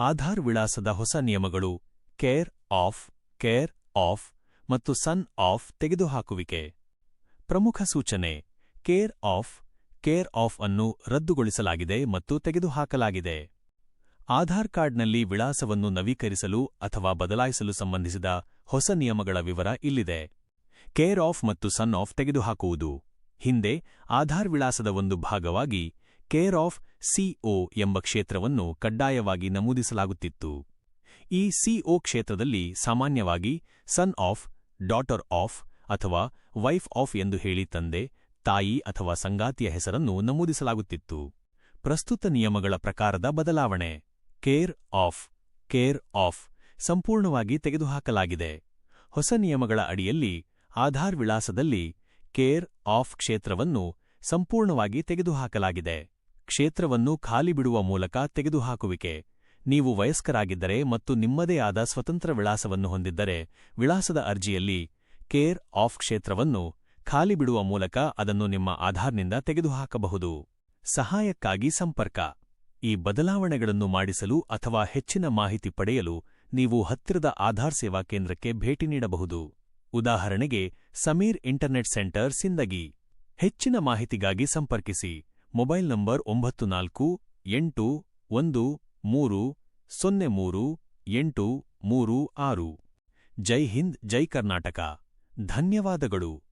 ಆಧಾರ್ ವಿಳಾಸದ ಹೊಸ ನಿಯಮಗಳು ಕೇರ್ ಆಫ್ ಕೇರ್ ಆಫ್ ಮತ್ತು ಸನ್ ಆಫ್ ತೆಗೆದುಹಾಕುವಿಕೆ. ಪ್ರಮುಖ ಸೂಚನೆ, ಕೇರ್ ಆಫ್ ಕೇರ್ ಆಫ್ ಅನ್ನು ರದ್ದುಗೊಳಿಸಲಾಗಿದೆ ಮತ್ತು ತೆಗೆದುಹಾಕಲಾಗಿದೆ. ಆಧಾರ್ ಕಾರ್ಡ್ನಲ್ಲಿ ವಿಳಾಸವನ್ನು ನವೀಕರಿಸಲು ಅಥವಾ ಬದಲಾಯಿಸಲು ಸಂಬಂಧಿಸಿದ ಹೊಸ ನಿಯಮಗಳ ವಿವರ ಇಲ್ಲಿದೆ. ಕೇರ್ ಆಫ್ ಮತ್ತು ಸನ್ ಆಫ್ ತೆಗೆದುಹಾಕುವುದು. ಹಿಂದೆ ಆಧಾರ್ ವಿಳಾಸದ ಒಂದು ಭಾಗವಾಗಿ ಕೇರ್ ಆಫ್ ಸಿಒ ಎಂಬ ಕ್ಷೇತ್ರವನ್ನು ಕಡ್ಡಾಯವಾಗಿ ನಮೂದಿಸಲಾಗುತ್ತಿತ್ತು. ಈ ಸಿಒ ಕ್ಷೇತ್ರದಲ್ಲಿ ಸಾಮಾನ್ಯವಾಗಿ ಸನ್ ಆಫ್, ಡಾಟರ್ ಆಫ್ ಅಥವಾ ವೈಫ್ ಆಫ್ ಎಂದು ಹೇಳಿ ತಂದೆ, ತಾಯಿ ಅಥವಾ ಸಂಗಾತಿಯ ಹೆಸರನ್ನು ನಮೂದಿಸಲಾಗುತ್ತಿತ್ತು. ಪ್ರಸ್ತುತ ನಿಯಮಗಳ ಪ್ರಕಾರದ ಬದಲಾವಣೆ. ಕೇರ್ ಆಫ್ ಕೇರ್ ಆಫ್ ಸಂಪೂರ್ಣವಾಗಿ ತೆಗೆದುಹಾಕಲಾಗಿದೆ. ಹೊಸ ನಿಯಮಗಳ ಅಡಿಯಲ್ಲಿ ಆಧಾರ್ ವಿಳಾಸದಲ್ಲಿ ಕೇರ್ ಆಫ್ ಕ್ಷೇತ್ರವನ್ನು ಸಂಪೂರ್ಣವಾಗಿ ತೆಗೆದುಹಾಕಲಾಗಿದೆ. ಕ್ಷೇತ್ರವನ್ನು ಖಾಲಿ ಬಿಡುವ ಮೂಲಕ ತೆಗೆದುಹಾಕುವಿಕೆ. ನೀವು ವಯಸ್ಕರಾಗಿದ್ದರೆ ಮತ್ತು ನಿಮ್ಮದೇ ಆದ ಸ್ವತಂತ್ರ ವಿಳಾಸವನ್ನು ಹೊಂದಿದ್ದರೆ ವಿಳಾಸದ ಅರ್ಜಿಯಲ್ಲಿ ಕೇರ್ ಆಫ್ ಕ್ಷೇತ್ರವನ್ನು ಖಾಲಿ ಬಿಡುವ ಮೂಲಕ ಅದನ್ನು ನಿಮ್ಮ ಆಧಾರ್ನಿಂದ ತೆಗೆದುಹಾಕಬಹುದು. ಸಹಾಯಕ್ಕಾಗಿ ಸಂಪರ್ಕ. ಈ ಬದಲಾವಣೆಗಳನ್ನು ಮಾಡಿಸಲು ಅಥವಾ ಹೆಚ್ಚಿನ ಮಾಹಿತಿ ಪಡೆಯಲು ನೀವು ಹತ್ತಿರದ ಆಧಾರ್ ಸೇವಾ ಕೇಂದ್ರಕ್ಕೆ ಭೇಟಿ ನೀಡಬಹುದು. ಉದಾಹರಣೆಗೆ, ಸಮೀರ್ ಇಂಟರ್ನೆಟ್ ಸೆಂಟರ್, ಸಿಂದಗಿ. ಹೆಚ್ಚಿನ ಮಾಹಿತಿಗಾಗಿ ಸಂಪರ್ಕಿಸಿ. ಮೊಬೈಲ್ ನಂಬರ್ ಒಂಬತ್ತು ನಾಲ್ಕು, ಎಂಟು, ಒಂದು, ಮೂರು, ಸೊನ್ನೆ ಮೂರು, ಎಂಟು, ಮೂರು, ಆರು. ಜೈ ಹಿಂದ್, ಜೈ ಕರ್ನಾಟಕ. ಧನ್ಯವಾದಗಳು.